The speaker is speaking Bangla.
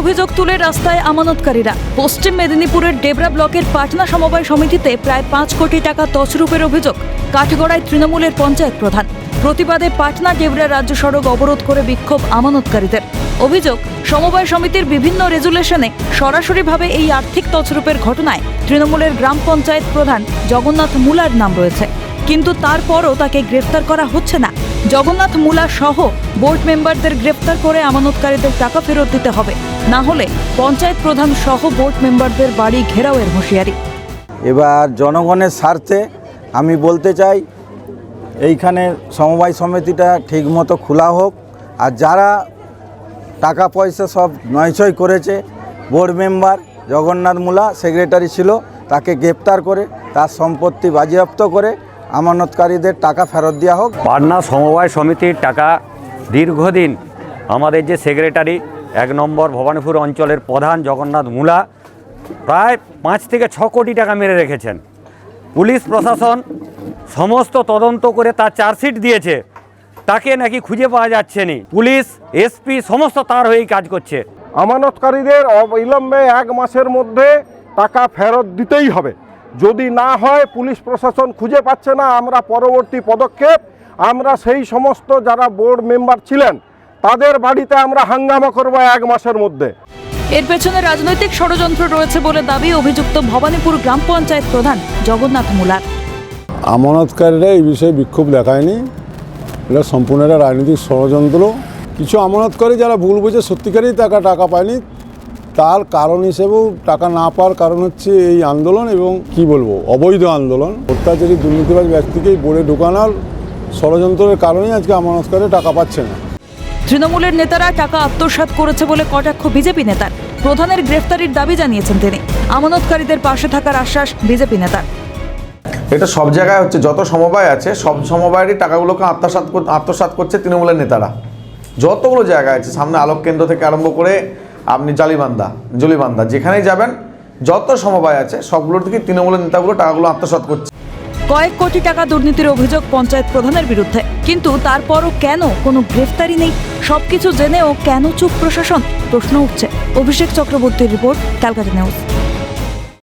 অভিযোগ তুলে রাস্তায় আমানতকারীরা। পশ্চিম মেদিনীপুরের ডেবরা ব্লকের পাটনা সমবায় সমিতিতে প্রায় পাঁচ কোটি টাকা তছরূপের অভিযোগ, কাঠগড়ায় তৃণমূলের পঞ্চায়েত প্রধান। প্রতিবাদে পাটনা ডেবরা রাজ্য সড়ক অবরোধ করে বিক্ষোভ আমানতকারীদের। অভিযোগ, সমবায় সমিতির বিভিন্ন রেজুলেশনে সরাসরিভাবে এই আর্থিক তছরূপের ঘটনায় তৃণমূলের গ্রাম পঞ্চায়েত প্রধান জগন্নাথ মুলার নাম রয়েছে। কিন্তু তারপরও তাকে গ্রেফতার করা হচ্ছে না। জগন্নাথ মুলা সহ বোর্ড মেম্বারদের গ্রেফতার করে আমানতকারীদের টাকা ফেরত দিতে হবে। না হলে পঞ্চায়েত প্রধান সহ বোর্ড মেম্বারদের বাড়ি ঘেরাওয়ের হুঁশিয়ারি। এবার জনগণের স্বার্থে আমি বলতে চাই, এইখানে সমবায় সমিতিটা ঠিকমতো খোলা হোক, আর যারা টাকা পয়সা সব নয়ছয় করেছে বোর্ড মেম্বার জগন্নাথ মুলা সেক্রেটারি ছিল, তাকে গ্রেপ্তার করে, তার সম্পত্তি বাজেয়াপ্ত করে আমানতকারীদের টাকা ফেরত দেওয়া হোক। পাটনা সমবায় সমিতির টাকা দীর্ঘদিন আমাদের যে সেক্রেটারি এক নম্বর ভবানীপুর অঞ্চলের প্রধান জগন্নাথ মুলা প্রায় পাঁচ থেকে ছ কোটি টাকা মেরে রেখেছেন। পুলিশ প্রশাসন সমস্ত তদন্ত করে তার চার্জশিট দিয়েছে। তাকে নাকি খুঁজে পাওয়া যাচ্ছে নি। পুলিশ এসপি সমস্ত তার হয়েই কাজ করছে। আমানতকারীদের অবিলম্বে এক মাসের মধ্যে টাকা ফেরত দিতেই হবে। যদি না হয় পুলিশ প্রশাসন খুঁজে পাচ্ছে না আমরা পরবর্তী পদক্ষেপ। আমরা সেই সমস্ত যারা বোর্ড মেম্বার ছিলেন তাদের বাড়িতে আমরা হাঙ্গামা করব এক মাসের মধ্যে। এর পেছনে রাজনৈতিক ষড়যন্ত্র রয়েছে বলে দাবি অভিযুক্ত ভবানীপুর গ্রাম পঞ্চায়েত প্রধান জগন্নাথ মুলার। আমানতকারীরা এই বিষয়ে বিক্ষোভ দেখায়নি। এটা সম্পূর্ণ একটা রাজনৈতিক ষড়যন্ত্র। কিছু আমানতকারী যারা ভুল বুঝে সত্যিকারই টাকা টাকা পায়নি তার কারণ হিসেবেও টাকা না পাওয়ার কারণ হচ্ছে এই আন্দোলন এবং কি বলব অবৈধ আন্দোলন। অত্যাচারী দুর্নীতিবাজ ব্যক্তিকেই বোর্ডে ঢোকানোর ষড়যন্ত্রের কারণেই আজকে আমানতকারী টাকা পাচ্ছে না। তৃণমূলের নেতারা টাকা আত্মসাৎ করেছে বলে কটাক্ষ বিজেপি নেতার। প্রধানের গ্রেফতারির দাবি জানিয়েছেন তিনি। আমানতকারীদের পাশে থাকার আশ্বাস বিজেপি নেতার। এটা সব জায়গায় হচ্ছে যত সমবায় আছে সব সমবায়েরই টাকাগুলোকে আত্মসাৎ কর- আত্মসাৎ করছে তৃণমূলের নেতারা। যতগুলো জায়গা আছে সামনে আলোক কেন্দ্র থেকে আরম্ভ করে আপনি জালিবান্দা, জলিবান্দা, যেখানেই যাবেন, যত সমবায় আছে, সবগুলোর থেকে তৃণমূলের নেতাগুলো টাকাগুলো আত্মসাত করছে। কয়েক কোটি টাকা দুর্নীতির অভিযোগ পঞ্চায়েত প্রধানের বিরুদ্ধে। কিন্তু তারপরও কেন কোনো গ্রেফতারি নেই? সবকিছু জেনেও কেন চুপ প্রশাসন? প্রশ্ন উঠছে। অভিষেক চক্রবর্তীর রিপোর্ট, ক্যালকাটা নিউজ।